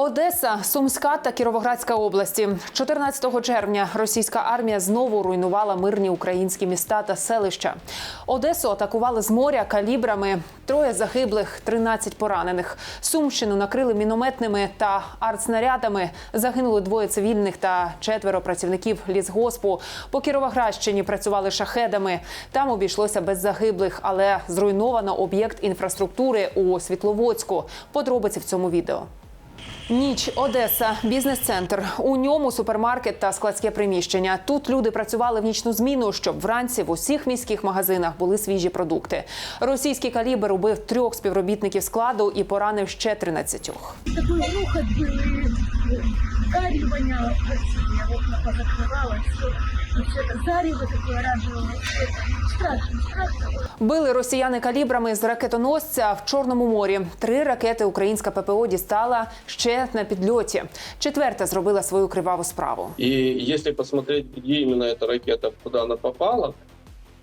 Одеса, Сумська та Кіровоградська області. 14 червня російська армія знову руйнувала мирні українські міста та селища. Одесу атакували з моря калібрами. Троє загиблих, 13 поранених. Сумщину накрили мінометними та артснарядами. Загинули двоє цивільних та четверо працівників лісгоспу. По Кіровоградщині працювали шахедами. Там обійшлося без загиблих, але зруйновано об'єкт інфраструктури у Світловодську. Подробиці в цьому відео. Ніч Одеса, бізнес-центр. У ньому супермаркет та складське приміщення. Тут люди працювали в нічну зміну, щоб вранці в усіх міських магазинах були свіжі продукти. Російський калібр убив трьох співробітників складу і поранив ще 13. такой грохот был, и гарь воняла красивее, окна позакрывала, все, и все это зарево такое оранжевого цвета. Страшно, страшно. Били росіяни калібрами з ракетоносця в Чорному морі. Три ракети українська ППО дістала ще на підльоті. Четверта зробила свою криваву справу. И если посмотреть, где именно эта ракета, куда она попала,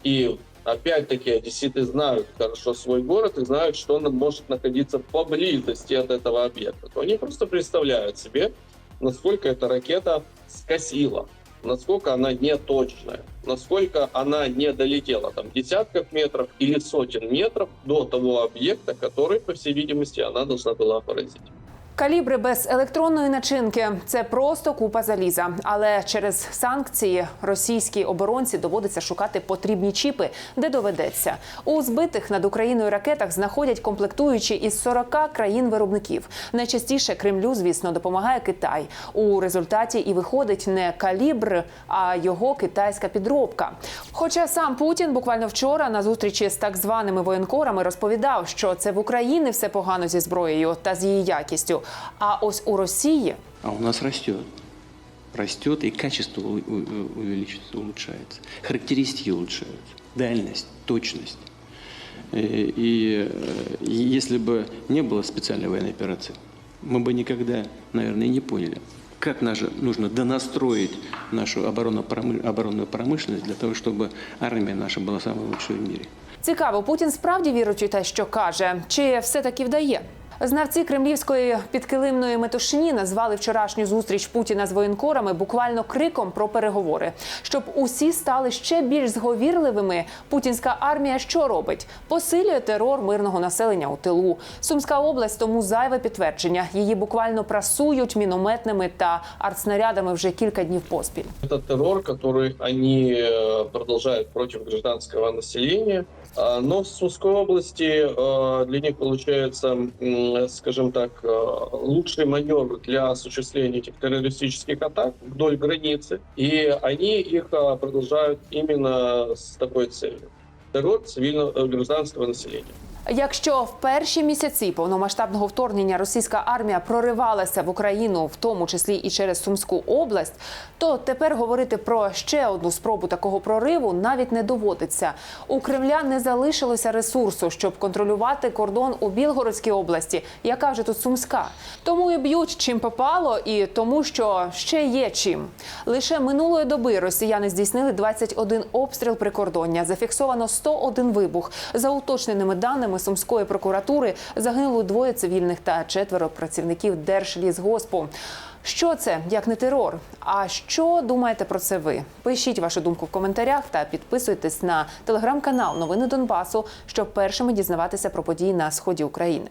и опять-таки одесситы знают хорошо свой город и знают, что он может находиться поблизости от этого объекта, то они просто представляют себе, насколько эта ракета скосила, насколько она неточная, насколько она не долетела там десятков метров или сотен метров до того объекта, который, по всей видимости, она должна была поразить. Калібри без електронної начинки це просто купа заліза. Але через санкції російській оборонці доводиться шукати потрібні чіпи, де доведеться. У збитих над Україною ракетах знаходять комплектуючі із 40 країн-виробників. Найчастіше Кремлю, звісно, допомагає Китай. У результаті і виходить не калібр, а його китайська підробка. Хоча сам Путін буквально вчора на зустрічі з так званими воєнкорами розповідав, що це в Україні все погано зі зброєю та з її якістю. А ось у Росії А у нас растет. Растет и качество у- у- увеличивается, улучшается. Характеристики улучшаются. Дальность, точность. Э, И, э, и если бы не было специальной военной операции, мы бы никогда, наверное, и не поняли, как наше, нужно донастроить нашу оборонно-промы- оборонную промышленность для того, чтобы армия наша была самой лучшей в мире. цікаво, Путін справді вірить у те, що каже, чи все таки вдає. Знавці кремлівської підкилимної метушні назвали вчорашню зустріч Путіна з воєнкорами буквально криком про переговори. Щоб усі стали ще більш зговірливими, путінська армія що робить? Посилює терор мирного населення у тилу. Сумська область тому зайве підтвердження. Її буквально прасують мінометними та артснарядами вже кілька днів поспіль. Это террор, который они э, продолжают против гражданского населения. А, Но в Сумской области э, для них получается, м, скажем так, э, лучший маневр для осуществления этих террористических атак вдоль границы. И они их э, продолжают именно с такой целью. Террор цивильного э, гражданского населения. Якщо в перші місяці повномасштабного вторгнення російська армія проривалася в Україну, в тому числі і через Сумську область, то тепер говорити про ще одну спробу такого прориву навіть не доводиться. У Кремля не залишилося ресурсу, щоб контролювати кордон у Білгородській області, яка вже тут Сумська. Тому і б'ють чим попало, і тому, що ще є чим. Лише минулої доби росіяни здійснили 21 обстріл прикордоння. Зафіксовано 101 вибух. За уточненими даними Сумської прокуратури загинуло двоє цивільних та четверо працівників Держлісгоспу. Що це як не терор? А що думаєте про це ви? Пишіть вашу думку в коментарях та підписуйтесь на телеграм-канал Новини Донбасу, щоб першими дізнаватися про події на сході України.